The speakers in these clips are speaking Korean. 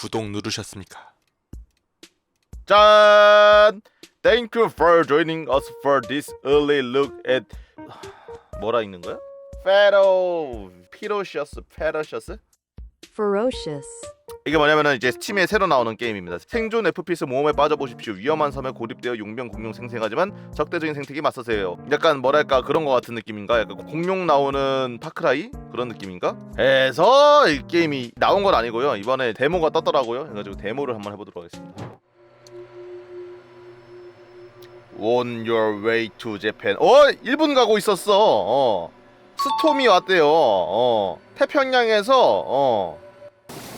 구독 누르셨습니까? 짠! Thank you for joining us for this early look at 뭐라 읽는 거야? 페로 피로셔스 페로셔스? ferocious, 이게 뭐냐면은 이제 스팀에 새로 나오는 게임입니다. 생존 FPS 모험에 빠져보십시오. 위험한 섬에 고립되어 용병 공룡 생생하지만 적대적인 생태계에 맞서세요. 약간 뭐랄까 그런 거 같은 느낌인가? 약간 공룡 나오는 파크라이 그런 느낌인가? 해서 이 게임이 나온 건 아니고요. 이번에 데모가 떴더라고요. 그래가지고 데모를 한번 해보도록 하겠습니다. On your way to Japan. 어, 일본 가고 있었어. 어. 스톰이 왔대요. 어. 태평양에서 어.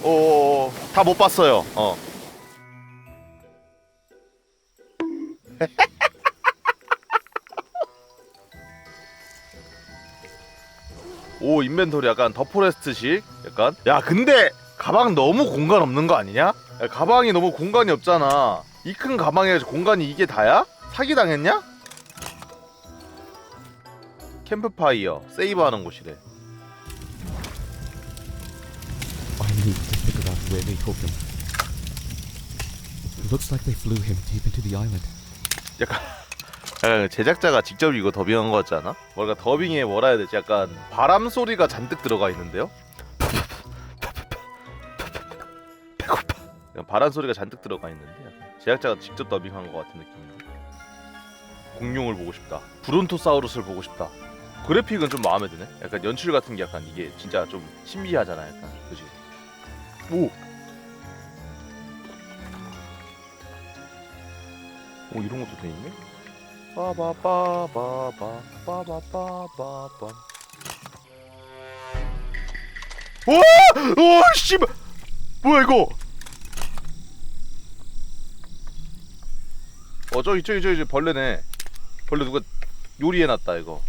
오, 다못 봤어요. 어. 오, 인벤토리 약간 더 포레스트식 약간. 야, 근데 가방 너무 공간 없는 거 아니냐? 야, 가방이 너무 공간이 없잖아. 이 큰 가방에 공간이 이게 다야? 사기 당했냐? 캠프파이어 세이브하는 곳이래. Where they took him. Looks like they flew him deep into the island. 약간 약간 제작자가 직접 이거 더빙한 거 같지 않아? 뭐랄까 더빙에 뭐라 해야 되지? 약간 바람 소리가 잔뜩 들어가 있는데요? 배고파. 약간 바람 소리가 잔뜩 들어가 있는데 약간 제작자가 직접 더빙한 거 같은 느낌인데. 공룡을 보고 싶다. 브론토사우루스를 보고 싶다. 그래픽은 좀 마음에 드네. 약간 연출 같은 게 약간 이게 진짜 좀 신비하잖아. 약간 그지? 오. 오 이런 것도 돼 있네. 빠바바바바 빠바바바바. 와! 오 씨발. 뭐야 이거? 어 저기 저기 저기 저기 벌레네. 벌레 누가 요리해 놨다 이거.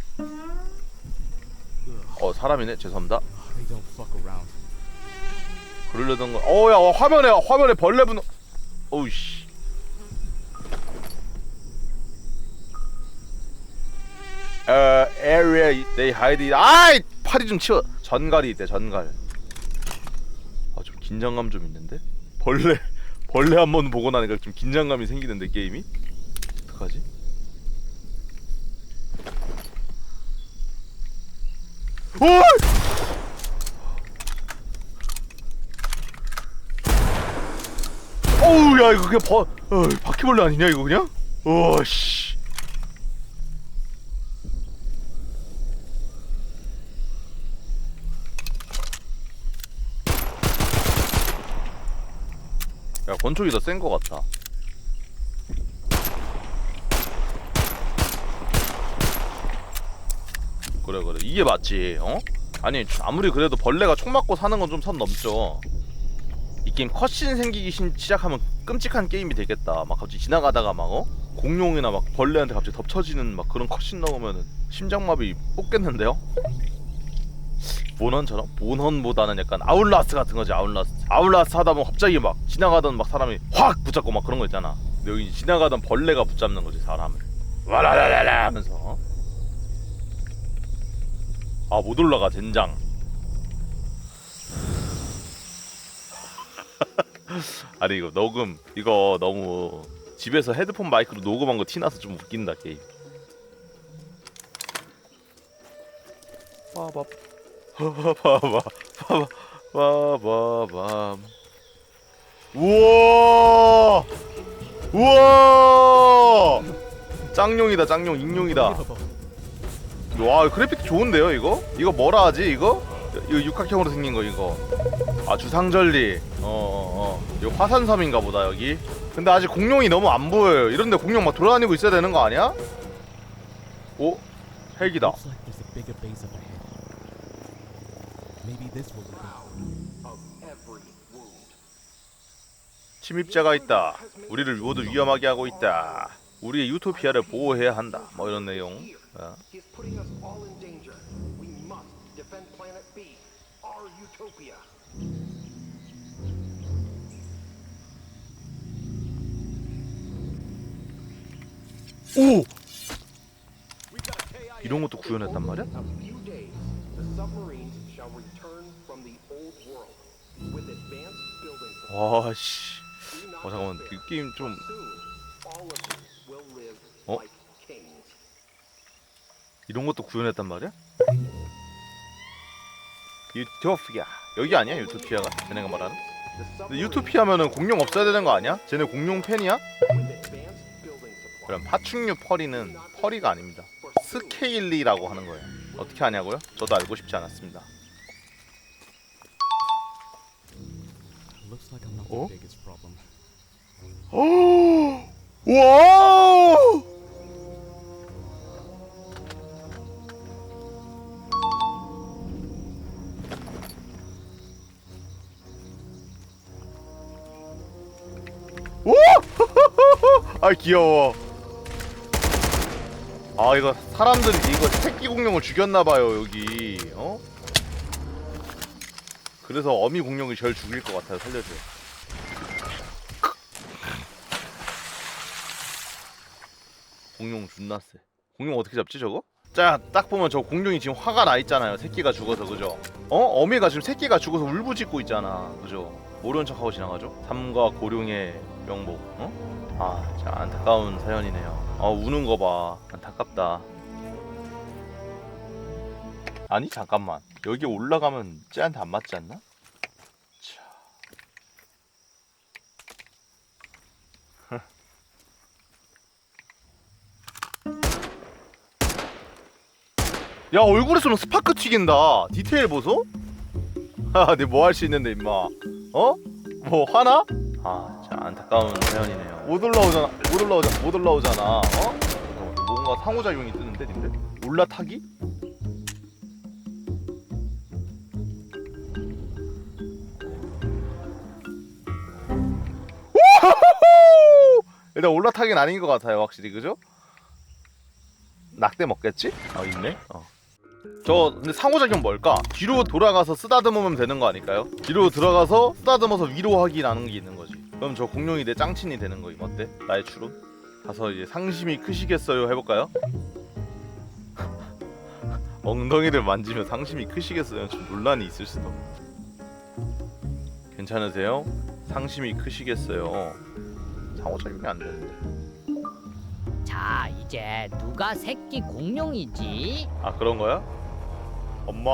어 사람이네. 죄송합니다. 그러려던 거. 어야 어, 화면에 화면에 벌레 분. 어우 씨. 어 area hide. it. 아이 팔이 좀 치워. 전갈이 있대 전갈. 아좀 긴장감 좀 있는데. 벌레 벌레 한 번 보고 나니까 좀 긴장감이 생기는데 게임이. 어떡하지? 오! 어우 야 이거 그냥 버 어, 바퀴벌레 아니냐 이거 그냥? 어씨 야 권총이 더 센 거 같다 그래 그래 이게 맞지 어? 아니 아무리 그래도 벌레가 총 맞고 사는 건 좀 선 넘죠 이 게임 컷신 생기기 신- 시작하면 끔찍한 게임이 되겠다. 막 갑자기 지나가다가 막 어? 공룡이나 막 벌레한테 갑자기 덮쳐지는 막 그런 컷신 나오면은 심장마비 뽑겠는데요? 모넌처럼? 모넌보다는 약간 아울라스 같은 거지 아울라스 아울라스 하다 보면 갑자기 막 지나가던 막 사람이 확 붙잡고 막 그런 거 있잖아. 여기 지나가던 벌레가 붙잡는 거지 사람을. 와라라라라 하면서. 아 못 올라가 젠장. 아니 이거 녹음 이거 너무 집에서 헤드폰 마이크로 녹음한 거 티나서 좀 웃긴다 게임. 빠바 빠바 빠바 빠바밤 우와! 우와! 짱용이다 짱용 익룡이다. 와 그래픽 좋은데요 이거? 이거 뭐라 하지 이거? 이거 육각형으로 생긴 거 이거. 아 주상절리. 어 어 어. 이거 화산섬인가 보다 여기. 근데 아직 공룡이 너무 안 보여요. 이런데 공룡 막 돌아다니고 있어야 되는 거 아니야? 오 헬기다 Maybe this will 침입자가 있다 우리를 모두 위험하게 하고 있다 우리의 유토피아를 보호해야 한다 뭐 이런 내용 어. He's putting us all in danger. We must defend Planet B, our utopia. 오 이런 것도 구현했단 말이야? 와씨 Do not 어 잠깐만. 이 게임 좀 어? 이런 것도 구현했단 말이야? 유토피아 여기 아니야 유토피아가 쟤네가 말하는? 근데 유토피아면은 공룡 없어야 되는 거 아니야? 쟤네 공룡 팬이야? 그럼 파충류 펄이는 펄이가 아닙니다 스케일리라고 하는 거예요 어떻게 하냐고요? 저도 알고 싶지 않았습니다 Looks like I'm not Oh? the biggest problem. 와! 오! 아 귀여워. 아 이거 사람들이 이거 새끼 공룡을 죽였나 봐요 여기. 어? 그래서 어미 공룡이 절 죽일 것 같아요 살려줘요. 공룡 존나 세. 공룡 어떻게 잡지 저거? 자, 딱 보면 저 공룡이 지금 화가 나 있잖아요. 새끼가 죽어서 그죠? 어? 어미가 지금 새끼가 죽어서 울부짖고 있잖아. 그죠? 모르는 척하고 지나가죠? 삼과 고룡의 명복. 어? 아, 참 안타까운 사연이네요. 아, 우는 거 봐. 안타깝다. 아니, 잠깐만. 여기 올라가면 쟤한테 안 맞지 않나? 차. 야 얼굴에 쏘면 스파크 튀긴다 디테일 보소? 하내 뭐 할 수 있는데 임마 어? 뭐 화나? 아 참 안타까운 사연이네요 못 올라오잖아 못 올라오자 못 올라오잖아 어? 어, 뭔가 상호작용이 뜨는데 님들? 올라타기? 일단 올라타기는 아닌 것 같아요 확실히 그죠? 낙대 먹겠지? 어 있네. 어. 저 근데 상호작용 뭘까? 뒤로 돌아가서 쓰다듬으면 되는 거 아닐까요? 뒤로 들어가서 쓰다듬어서 위로 하기 나는 게 있는 거지. 그럼 저 공룡이 내 짱친이 되는 거임 어때? 나의 추론? 가서 이제 상심이 크시겠어요 해볼까요? 엉덩이를 만지면 상심이 크시겠어요? 좀 논란이 있을 수도. 괜찮으세요? 상심이 크시겠어요? 상호작용이 안 되는데. 자, 이제 누가 새끼 공룡이지? 아 그런 거야? 엄마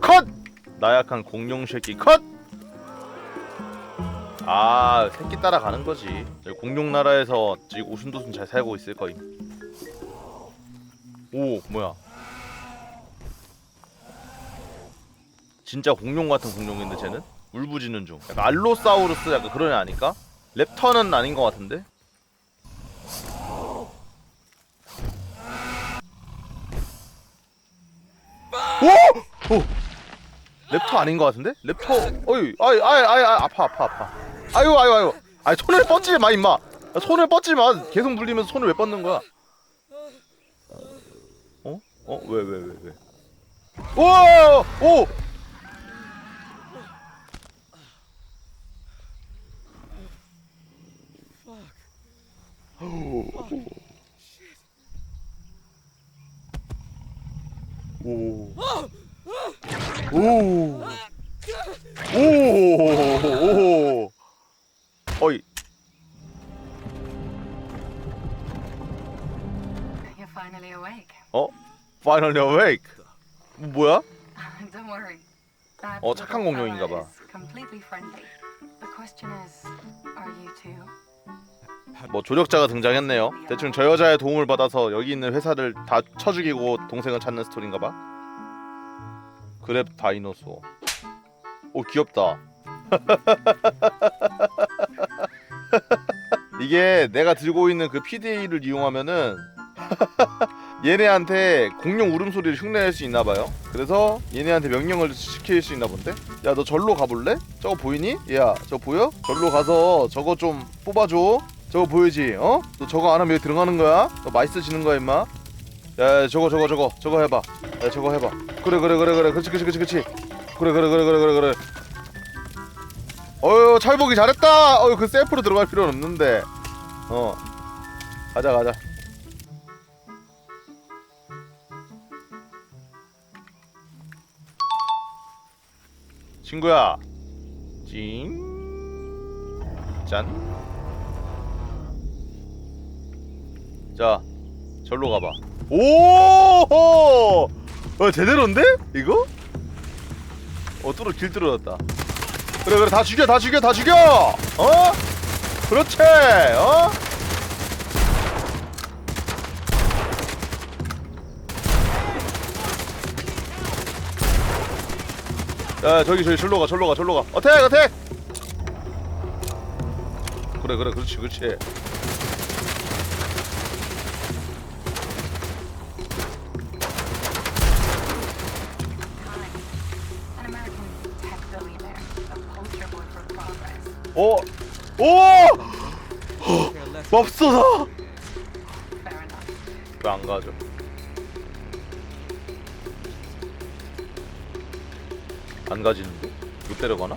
컷! 나약한 공룡 새끼 컷! 아 새끼 따라가는 거지 공룡 나라에서 지금 오순도순 잘 살고 있을 거임 오 뭐야 진짜 공룡 같은 공룡인데 쟤는? 울부짖는 중 약간 알로사우루스 약간 그런 애 아닐까? 랩터는 아닌 것 같은데? 오! 오! 랩터 아닌 것 같은데? 랩터 어이 아이 아이 아이 아이, 아파 아파 아파 아유 아유 아유 아니 손을 뻗지 마 임마 야, 손을 뻗지 마 계속 물리면서 손을 왜 뻗는 거야 어? 어? 왜 왜 왜 왜, 우와! 오! 오. 오. 오. 오. 어이. 어? Finally awake. 뭐야? 어, 착한 공룡인가 봐. 뭐 조력자가 등장했네요. 대충 저 여자의 도움을 받아서 여기 있는 회사를 다 쳐죽이고 동생을 찾는 스토리인가 봐. 그랩 다이노소. 오 귀엽다. 이게 내가 들고 있는 그 PDA를 이용하면은 얘네한테 공룡 울음소리를 흉내낼 수 있나 봐요. 그래서 얘네한테 명령을 시킬 수 있나 본데? 야 너 절로 가볼래? 저거 보이니? 야 저거 보여? 절로 가서 저거 좀 뽑아줘. 저거 보이지? 어? 너 저거 안 하면 여기 들어가는 거야? 너 맛있어지는 거야 임마? 야, 야 저거 저거 저거 저거 해봐. 야 저거 해봐. 그래 그래 그래 그래 그렇지 그렇지 그렇지 그렇지. 그래 그래 그래 그래 그래 그래. 어유 철복이 잘했다. 어유 그 셀프로 들어갈 필요는 없는데. 어. 가자 가자. 친구야 찡 짠. 자, 절로 가봐. 오! 어, 제대로인데? 이거? 어, 뚫어, 길 뚫어졌다. 그래, 그래, 다 죽여, 다 죽여, 다 죽여! 어? 그렇지! 어? 야, 저기, 저기, 절로 가, 절로 가, 절로 가. 어택, 어택! 그래, 그래, 그렇지, 그렇지. 오! 오! 맙소사! 왜 안 가죠? 안 가지는데? 못 데려가나?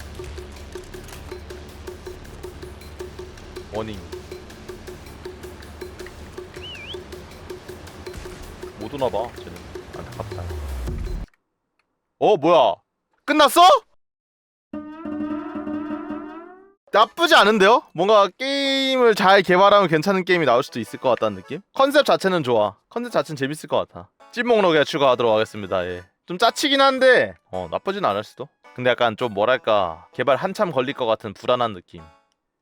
워닝 못 오나봐 쟤는 안타깝다 어 뭐야 끝났어? 나쁘지 않은데요? 뭔가 게임을 잘 개발하면 괜찮은 게임이 나올 수도 있을 것 같다는 느낌? 컨셉 자체는 좋아. 컨셉 자체는 재밌을 것 같아. 찐목록에 추가하도록 하겠습니다. 예. 좀 짜치긴 한데 어 나쁘진 않을 수도. 근데 약간 좀 뭐랄까 개발 한참 걸릴 것 같은 불안한 느낌.